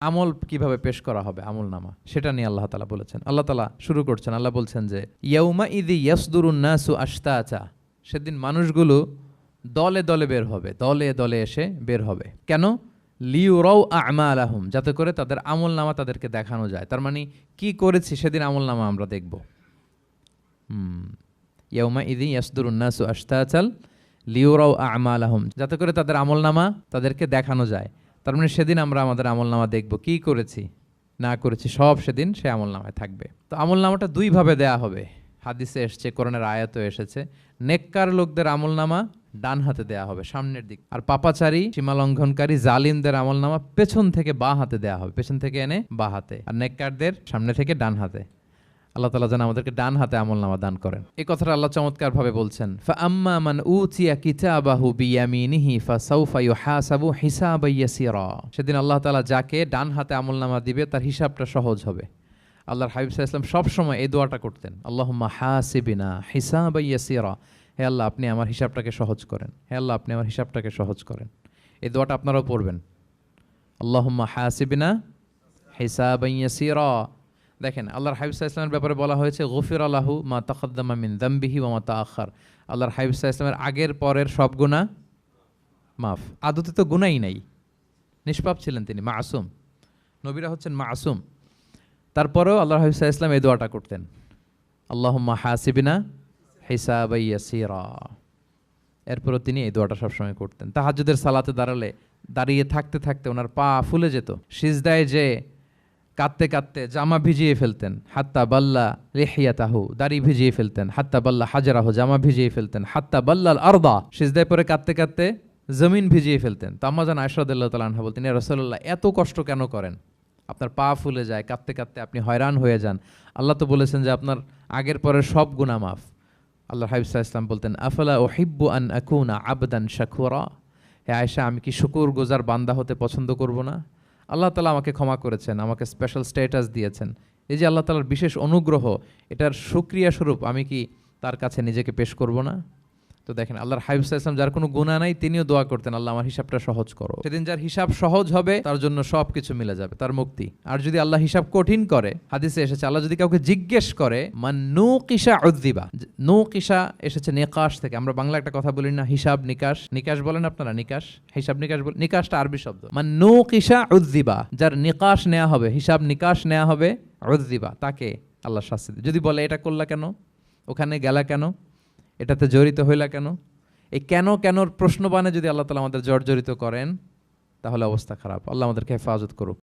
আমল কীভাবে পেশ করা হবে? আমল নামা। সেটা নিয়ে আল্লাহ তালা বলেছেন। আল্লাহ তালা শুরু করছেন। আল্লাহ বলছেন যে ইয়ৌমা ইদি ইয়াসদুরুন্নাসু আশতা সেদিন মানুষগুলো দলে দলে বের হবে। দলে দলে এসে বের হবে। কেন? লিউরাও আমা আলাহম যাতে করে তাদের আমল নামা তাদেরকে দেখানো যায়। তার মানে কি করেছি সেদিন আমল নামা আমরা দেখব। ইয়ৌমা ইদি ইয়াসদুরুন্নাসু আশতাচাল লিউরাও আমা আলাহম যাতে করে তাদের আমল নামা তাদেরকে দেখানো যায়। তার মানে সেদিন আমরা আমাদের আমল নামা দেখব, কি করেছি, না করেছি, সব সেদিন সে আমল নামায় থাকবে। তো আমল নামাটা দুইভাবে দেয়া হবে। হাদিসে এসছে, কোরআনের আয়াত এসেছে, নেককার লোকদের আমল নামা ডান হাতে দেয়া হবে, সামনের দিক। আর পাপাচারী সীমা লঙ্ঘনকারী জালিমদের আমল নামা পেছন থেকে বা হাতে দেয়া হবে, পেছন থেকে এনে বা হাতে। আর নেককারদের সামনে থেকে ডান হাতে। আল্লাহ তালা যেন আমাদেরকে ডান হাতে আমল নামা দান করেন। এই কথাটা আল্লাহ চমৎকার ভাবে বলছেন আম্মা মান সেদিন আল্লাহ তাআলা যাকে ডান হাতে আমল নামা দিবে, তার হিসাবটা সহজ হবে। আল্লাহর হাবিব আলাইহি সব সময় এই দোয়াটা করতেন, আল্লাহুম্মা হাসিবিনা হিসাবা ইয়াসিরা। হে আল্লাহ, আপনি আমার হিসাবটাকে সহজ করেন। হে আল্লাহ, আপনি আমার হিসাবটাকে সহজ করেন। এই দোয়াটা আপনারাও পড়বেন, আল্লাহুম্মা হাসিবিনা হিসাবা ইয়াসিরা। দেখেন, আল্লাহর হাবিব ইসলামের ব্যাপারে বলা হয়েছে, গফির আল্লাহু মা তখদ্দামা মিন দাম্বিহি ওয়া মা তাআখার আল্লাহর হাবিব ইসলামের আগের পরের সব গুনাহ মাফ। আদতে তো গুনাই নাই। নিষ্পাপ ছিলেন তিনি, মাসুম। নবীরা হচ্ছেন মা আসুম তারপরেও আল্লাহর হাবিব ইসলাম এই দোয়াটা করতেন, আল্লাহুম্মা হাসিবিনা হিসাব ইয়াসিরা। এরপরও তিনি এই দোয়াটা সবসময় করতেন। তাহাজ্জুদের সালাতে দাঁড়ালে, দাঁড়িয়ে থাকতে থাকতে ওনার পা ফুলে যেত। সিজদায় যে কাঁদতে কাঁদতে জামা ভিজিয়ে ফেলতেন। হাত্তা বাল্লা রেহিয়া তাহু দাড়ি ভিজিয়ে ফেলতেন। হাত্তা বাল্লা হাজারাহু, জামা ভিজিয়ে ফেলতেন। হাত্তা বাল্লাল আরদা, সিজদায় পরে কাঁদতে কাঁদতে জমিন ভিজিয়ে ফেলতেন। তো আম্মাজান আয়সাদুল্লাহ তালা আনহা বলতেন রসল্লাহ এত কষ্ট কেন করেন? আপনার পা ফুলে যায়, কাঁদতে কাঁদতে আপনি হয়রান হয়ে যান। আল্লাহ তো বলেছেন যে আপনার আগের পরের সব গুণা মাফ। আল্লাহ হাবিবসা ইসলাম বলতেন, আফলা ও হিব্বু আন আকুনা আবদান শাকুরা? হে আয়সা আমি কি শুকুর গোজার বান্দা হতে পছন্দ করব না? আল্লাহ তালা আমাকে ক্ষমা করেছেন, আমাকে স্পেশাল স্ট্যাটাস দিয়েছেন। এই যে আল্লাহ তালার বিশেষ অনুগ্রহ, এটার সুক্রিয়া স্বরূপ আমি কি তার কাছে নিজেকে পেশ করব না? তো দেখেন, আল্লাহর হাবিব ইসলাম যার কোনো গুণা নাই, তিনিও দোয়া করতেন, আল্লাহ, আমার হিসাবটা সহজ করো। সেদিন যার হিসাব সহজ হবে, তার জন্য সব কিছু মিলে যাবে, তার মুক্তি। আর যদি আল্লাহ হিসাব কঠিন করে, হাদিসে এসেছে, আল্লাহ যদি কাউকে জিজ্ঞেস করে, মান নৌ কিসা উদ্দিবা নৌ কিসা এসেছে নিকাশ থেকে। আমরা বাংলা একটা কথা বলি না, হিসাব নিকাশ। নিকাশ বলেন আপনারা? নিকাশ? হিসাব নিকাশ বলেন নিকাশটা আরবি শব্দ। মান নৌ কিসা উদ্দিবা যার নিকাশ নেওয়া হবে, হিসাব নিকাশ নেওয়া হবে উদ্দিবা তাকে আল্লাহ শাস্তি। যদি বলে, এটা করলা কেন? ওখানে গেলা কেন? এটাতে জড়িত হইলা কেন? এই কেন কেনর প্রশ্নবাণে যদি আল্লাহ তালা আমাদের জর্জরিত করেন, তাহলে অবস্থা খারাপ। আল্লাহ আমাদেরকে হেফাজত করুক।